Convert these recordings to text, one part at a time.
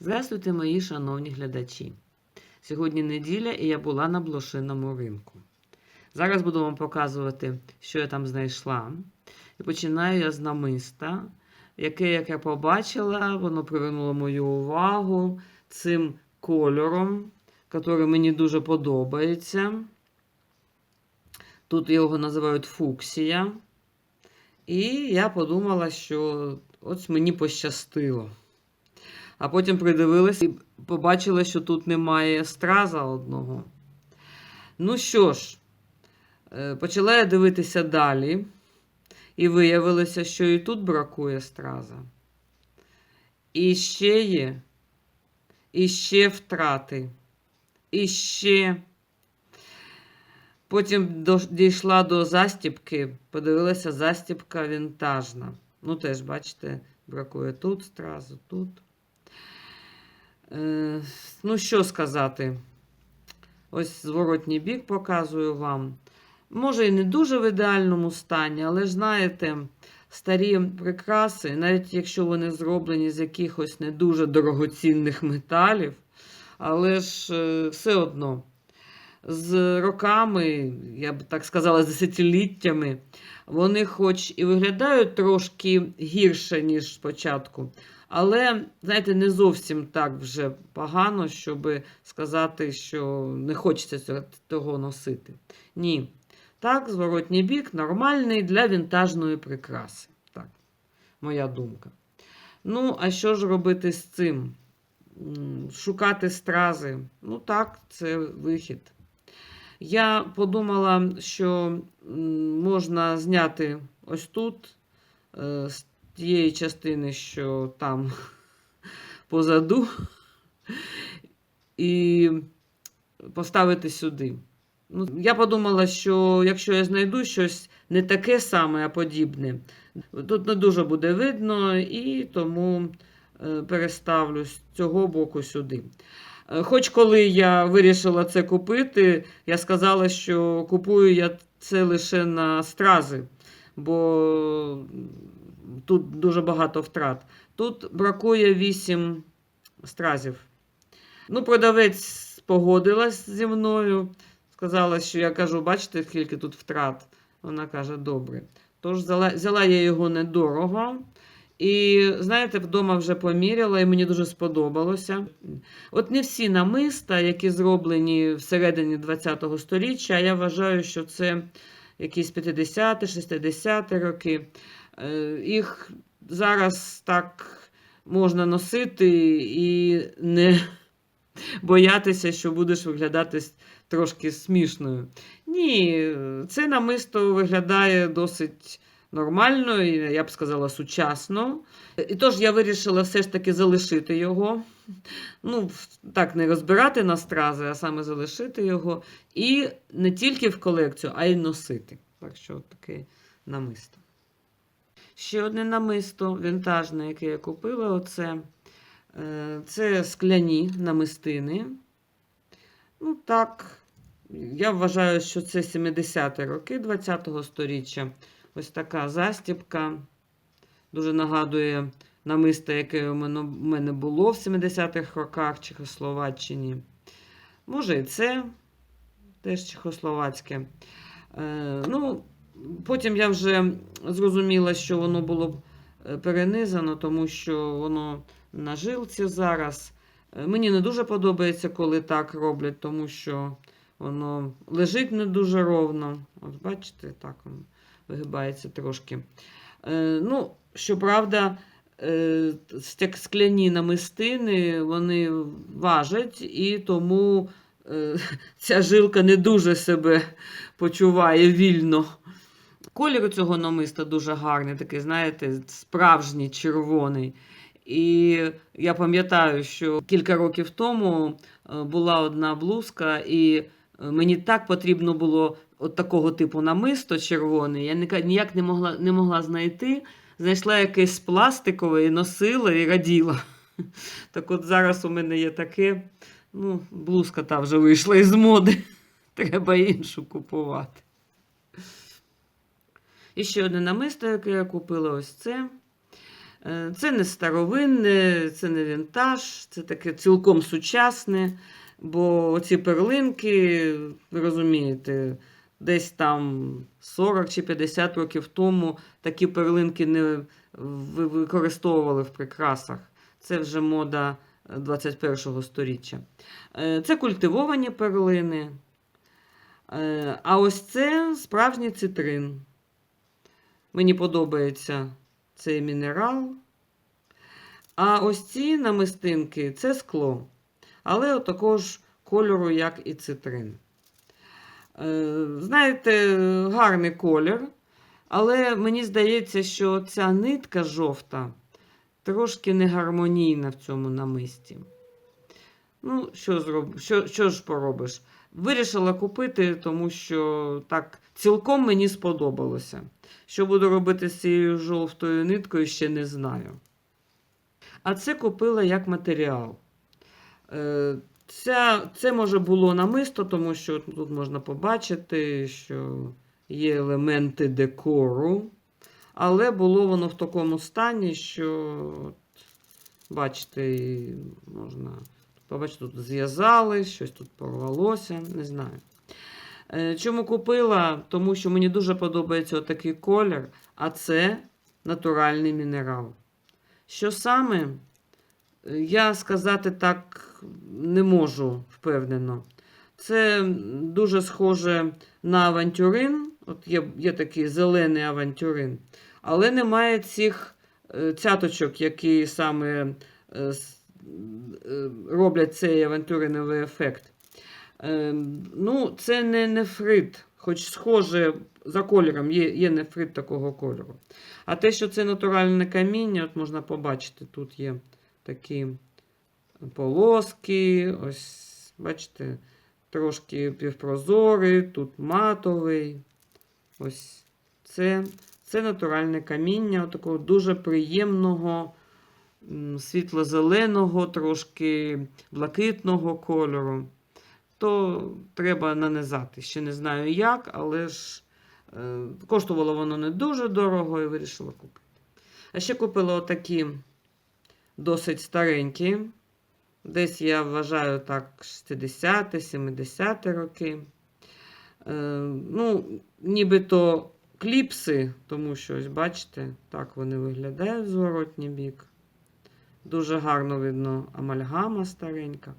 Здравствуйте, мої шановні глядачі. Сьогодні неділя і я була на блошиному ринку. Зараз буду вам показувати, що я там знайшла. І починаю я з намиста, яке, як я побачила, воно привернуло мою увагу цим кольором, який мені дуже подобається. Тут його називають фуксія. І я подумала, що ось мені пощастило. А потім придивилася і побачила, що тут немає страза одного. Ну що ж, е, почала я дивитися далі, і виявилося, що і тут бракує страза. І ще є, і ще втрати, і ще. Потім дійшла до застіпки, подивилася, застіпка вінтажна. Ну, теж, бачите, бракує тут стразу, тут. Е, ну, що сказати? Ось зворотній бік показую вам. Може, і не дуже в ідеальному стані, але знаєте, старі прикраси, навіть якщо вони зроблені з якихось не дуже дорогоцінних металів, але ж е, все одно з роками, я б так сказала, з десятиліттями, вони хоч і виглядають трошки гірше, ніж спочатку, але, знаєте, не зовсім так вже погано, щоб сказати, що не хочеться того носити. Ні. Так, зворотній бік нормальний для вінтажної прикраси. Так, моя думка. Ну, а що ж робити з цим? Шукати стрази. Ну так, це вихід. Я подумала, що можна зняти ось тут, е, тієї частини, що там позаду, і поставити сюди. Ну, я подумала, що якщо я знайду щось не таке саме, а подібне, тут не дуже буде видно, і тому е, переставлю з цього боку сюди. Е, Хоч коли я вирішила це купити, я сказала, що купую я це лише на стрази, бо тут дуже багато втрат. Тут бракує 8 стразів. Ну, продавець погодилась зі мною, сказала, що я кажу, бачите, скільки тут втрат. Вона каже, добре. Тож взяла, я його недорого. І, знаєте, вдома вже поміряла, і мені дуже сподобалося. От не всі намиста, які зроблені всередині ХХ століття, я вважаю, що це якісь 50-60 роки. Е, Їх зараз так можна носити і не боятися, що будеш виглядати трошки смішною. Ні, це намисто виглядає досить нормально, і я б сказала, сучасно. І тож я вирішила все ж таки залишити його. Ну, так, не розбирати на стрази, а саме залишити його. І не тільки в колекцію, а й носити. Так що таке намисто. Ще одне намисто вінтажне, яке я купила, оце. Е, Це скляні намистини. Ну, так, я вважаю, що це 70-ті роки 20-го сторіччя. Ось така застібка. Дуже нагадує намисто, яке у мене, було в 70-х роках Чехословаччині. Може, і це теж чехословацьке. Е, ну, потім я вже зрозуміла, що воно було е, перенизано, тому що воно на жилці зараз. Е, Мені не дуже подобається, коли так роблять, тому що воно лежить не дуже ровно. От бачите, так воно вигибається трошки. Е, ну, щоправда, скляні намистини вони важать, і тому ця жилка не дуже себе почуває вільно. Колір у цього намиста дуже гарний, такий, знаєте, справжній червоний. І я пам'ятаю, що кілька років тому е, була одна блузка, і е, мені так потрібно було от такого типу намисто червоне. Я ніяк не могла, не могла знайти. Знайшла якесь пластикове і носила і раділа. Так от зараз у мене є таке. Ну, блузка та вже вийшла із моди. Треба іншу купувати. І ще одне намисто, яке я купила, ось це. Е, Це не старовинне, це не вінтаж, це таке цілком сучасне. Бо оці перлинки, ви розумієте, десь там 40 чи 50 років тому такі перлинки не використовували в прикрасах. Це вже мода 21 століття. Е, Це культивовані перлини. Е, А ось це справжній цитрин. Мені подобається цей мінерал. А ось ці намистинки це скло. Але от такого ж кольору, як і цитрин. Е, Знаєте, гарний колір. Але мені здається, що ця нитка жовта трошки не гармонійна в цьому намисті. Ну, що, зроб... що, що ж поробиш? Вирішила купити, тому що так цілком мені сподобалося. Що буду робити з цією жовтою ниткою, ще не знаю. А це купила як матеріал. Е, Ця, це може було намисто, тому що тут можна побачити, що є елементи декору. Але було воно в такому стані, що, бачите, можна побачити, тут зв'язали, щось тут порвалося, не знаю. Е, Чому купила? Тому що мені дуже подобається отакий колір, а це натуральний мінерал. Що саме? Е, Я сказати так не можу впевнено. Це дуже схоже на авантюрин. От є, є такий зелений авантюрин, але немає цих е, цяточок, які саме роблять цей авантюриновий ефект. Е, ну, це не нефрит, хоч схоже за кольором, є, є нефрит такого кольору. А те, що це натуральне каміння, от можна побачити, тут є такі полоски, ось, бачите, трошки півпрозорий, тут матовий. Ось це, це натуральне каміння, такого дуже приємного, світло-зеленого, трошки блакитного кольору. То треба нанизати. Ще не знаю як, але ж е, коштувало воно не дуже дорого і вирішила купити. А ще купила отакі досить старенькі. Десь я вважаю так 60-70 роки. Е, ну, нібито кліпси, тому що, ось бачите, так вони виглядають в зворотній бік. Дуже гарно видно амальгама старенька.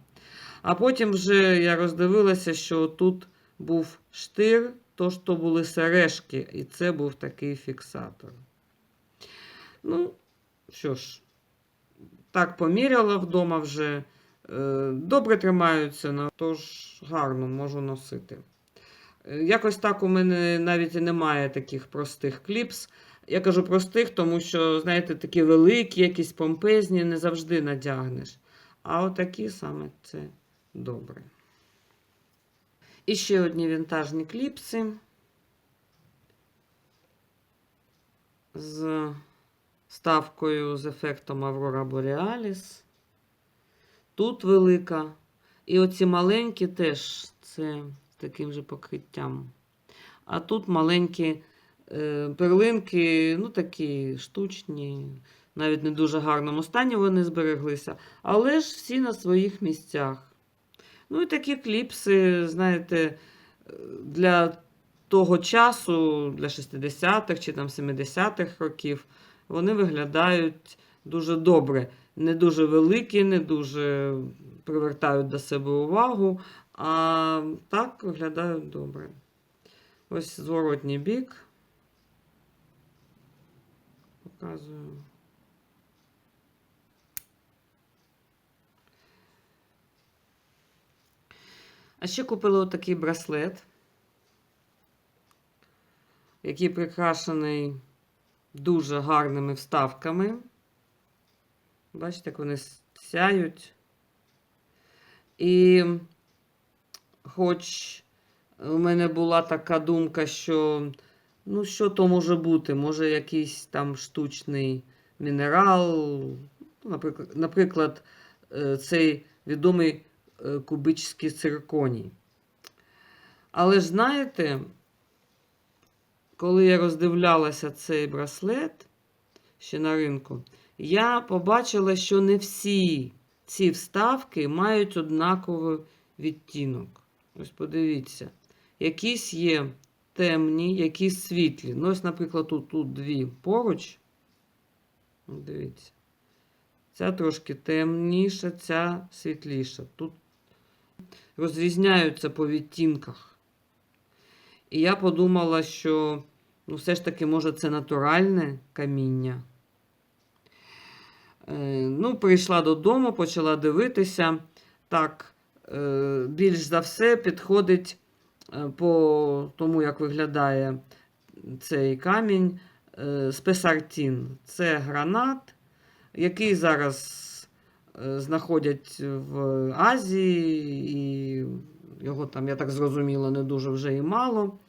А потім вже я роздивилася, що тут був штир, то що були сережки, і це був такий фіксатор. Ну, що ж, так поміряла вдома вже. Е, Добре тримаються, на- тож гарно можу носити. Е, Якось так у мене навіть і немає таких простих кліпс. Я кажу простих, тому що, знаєте, такі великі, якісь помпезні, не завжди надягнеш. А отакі саме це добре. І ще одні вінтажні кліпси з ставкою з ефектом Aurora Borealis. Тут велика. І оці маленькі теж це з таким же покриттям. А тут маленькі перлинки, ну такі штучні, навіть не дуже гарному стані вони збереглися, але ж всі на своїх місцях. Ну і такі кліпси, знаєте, е, для того часу, для 60-х чи там 70-х років, вони виглядають дуже добре. Не дуже великі, не дуже привертають до себе увагу, а так виглядають добре. Ось зворотній бік. Показую. А ще купила отакий браслет, який прикрашений дуже гарними вставками. Бачите, як вони сяють. І хоч у мене була така думка, що ну, що то може бути? Може, якийсь там штучний мінерал, наприклад, наприклад е, цей відомий е, кубичський цирконій. Але ж знаєте, коли я роздивлялася цей браслет ще на ринку, я побачила, що не всі ці вставки мають однаковий відтінок. Ось подивіться, якісь є темні, якісь світлі. Ну, ось, наприклад, тут, тут дві поруч. Дивіться. Ця трошки темніша, ця світліша. Тут розрізняються по відтінках. І я подумала, що ну, все ж таки, може, це натуральне каміння. Е, ну, прийшла додому, почала дивитися. Так, е, більш за все підходить по тому, як виглядає цей камінь, е, спесартін. Це гранат, який зараз е, знаходять в Азії, і його там, я так зрозуміла, не дуже вже і мало.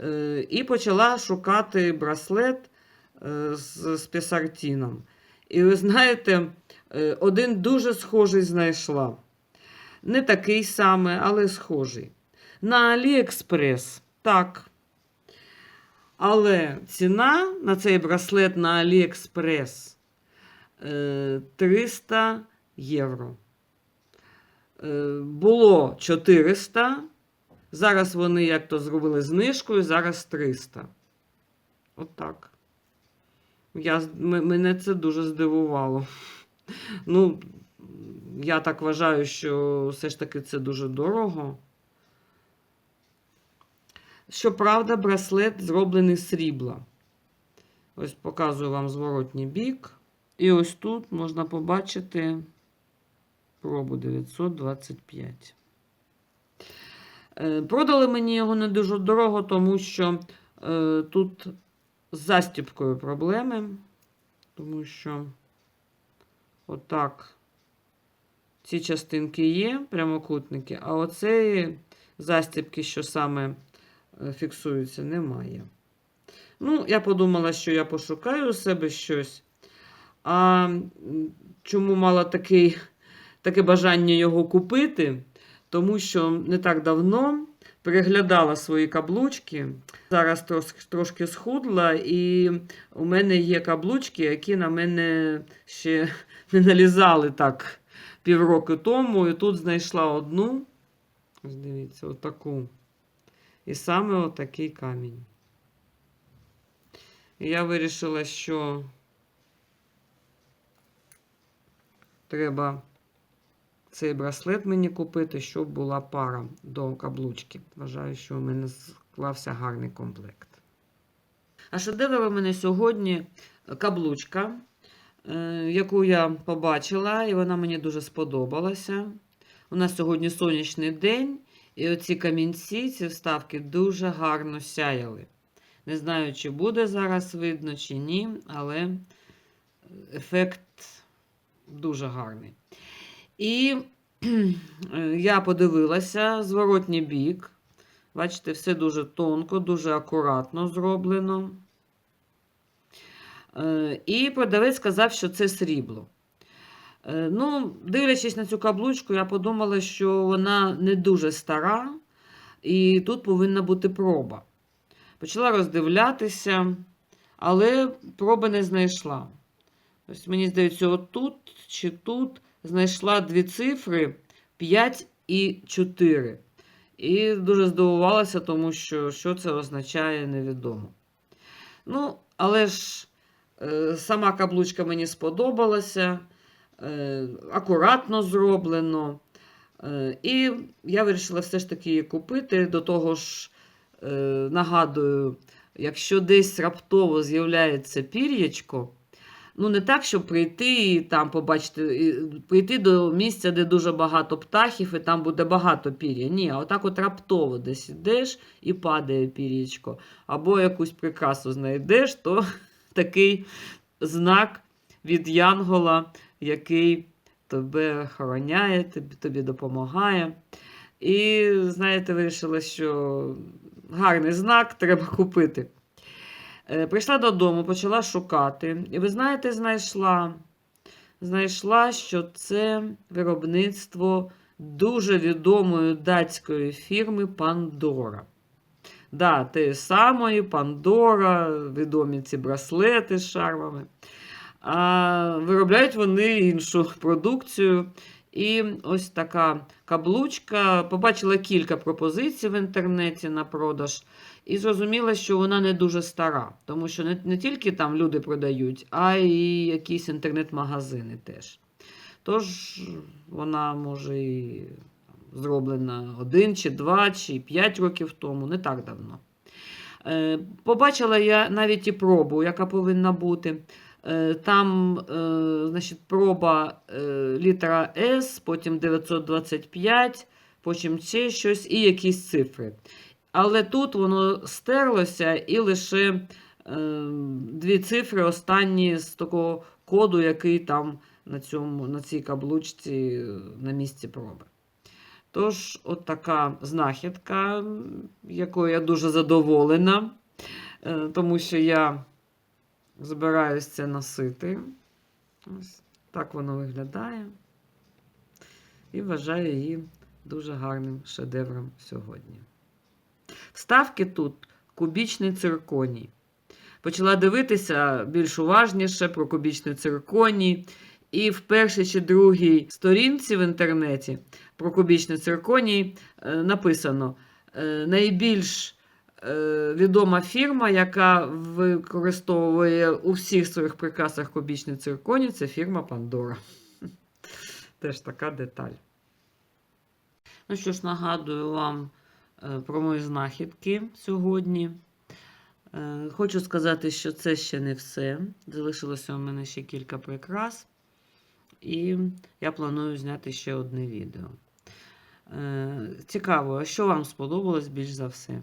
Е, І почала шукати браслет е, з спесартіном. І ви знаєте, е, один дуже схожий знайшла. Не такий самий, але схожий. На Аліекспрес. Так. Але ціна на цей браслет на Аліекспрес е, 300 євро. Е, Було 400. Зараз вони як то зробили знижкою, зараз 300. Отак. Я, мене це дуже здивувало. Ну, я так вважаю, що все ж таки це дуже дорого. Щоправда, браслет зроблений з срібла. Ось показую вам зворотній бік. І ось тут можна побачити пробу 925. Е, Продали мені його не дуже дорого, тому що е, тут з застіпкою проблеми. Тому що отак ці частинки є, прямокутники, а оцеї застіпки, що саме фіксуються, немає. Ну, я подумала, що я пошукаю у себе щось. А чому мала такий, таке бажання його купити? Тому що не так давно переглядала свої каблучки. Зараз трошки, трошки схудла, і у мене є каблучки, які на мене ще не налізали так півроку тому. І тут знайшла одну. Ось дивіться, отаку. І саме отакий камінь. І я вирішила, що треба цей браслет мені купити, щоб була пара до каблучки. Вважаю, що у мене склався гарний комплект. А шедевр у мене сьогодні каблучка, е, яку я побачила, і вона мені дуже сподобалася. У нас сьогодні сонячний день, і оці камінці, ці вставки дуже гарно сяяли. Не знаю, чи буде зараз видно, чи ні, але ефект дуже гарний. І я подивилася зворотній бік. Бачите, все дуже тонко, дуже акуратно зроблено. Е, І продавець сказав, що це срібло. Е, Ну, дивлячись на цю каблучку, я подумала, що вона не дуже стара, і тут повинна бути проба. Почала роздивлятися, але проби не знайшла. Ось мені здається, отут чи тут знайшла дві цифри 5 і 4. І дуже здивувалася, тому що що це означає, невідомо. Ну, але ж е, сама каблучка мені сподобалася, акуратно зроблено. Е, і я вирішила все ж таки її купити. До того ж, е, нагадую, якщо десь раптово з'являється пір'ячко, Ну, не так, щоб прийти і там побачити, прийти до місця, де дуже багато птахів, і там буде багато пір'я. Ні, а отак от раптово десь ідеш і падає пір'ячко. Або якусь прикрасу знайдеш, то такий знак від Янгола, який тебе охороняє, тобі, допомагає. І, знаєте, вирішила, що гарний знак треба купити. Е, Прийшла додому, почала шукати. І ви знаєте, знайшла, знайшла, що це виробництво дуже відомої датської фірми Пандора. Да, те самої Пандора, відомі ці браслети з шармами. А виробляють вони іншу продукцію. І ось така каблучка. Побачила кілька пропозицій в інтернеті на продаж. І зрозуміла, що вона не дуже стара, тому що не, не тільки там люди продають, а й якісь інтернет-магазини теж. Тож вона може і зроблена один, чи два, чи п'ять років тому, не так давно. Е, Побачила я навіть і пробу, яка повинна бути. Е, Там, е, значить, проба е, літера С, потім 925, потім ще щось і якісь цифри. Але тут воно стерлося і лише дві цифри останні з такого коду, який там на, цьому, на цій каблучці на місці проби. Тож, от така знахідка, якою я дуже задоволена, тому що я збираюся це носити. Ось так воно виглядає. І вважаю її дуже гарним шедевром сьогодні. Вставки тут кубічний цирконій. Почала дивитися більш уважніше про кубічний цирконій. І в першій чи другій сторінці в інтернеті про кубічний цирконій е, написано е, найбільш відома фірма, яка використовує у всіх своїх прикрасах кубічний цирконій, це фірма Pandora. Теж така деталь. Ну що ж, нагадую вам е, про мої знахідки сьогодні. Е, Хочу сказати, що це ще не все. Залишилося у мене ще кілька прикрас. І я планую зняти ще одне відео. Е, Цікаво, що вам сподобалось більш за все?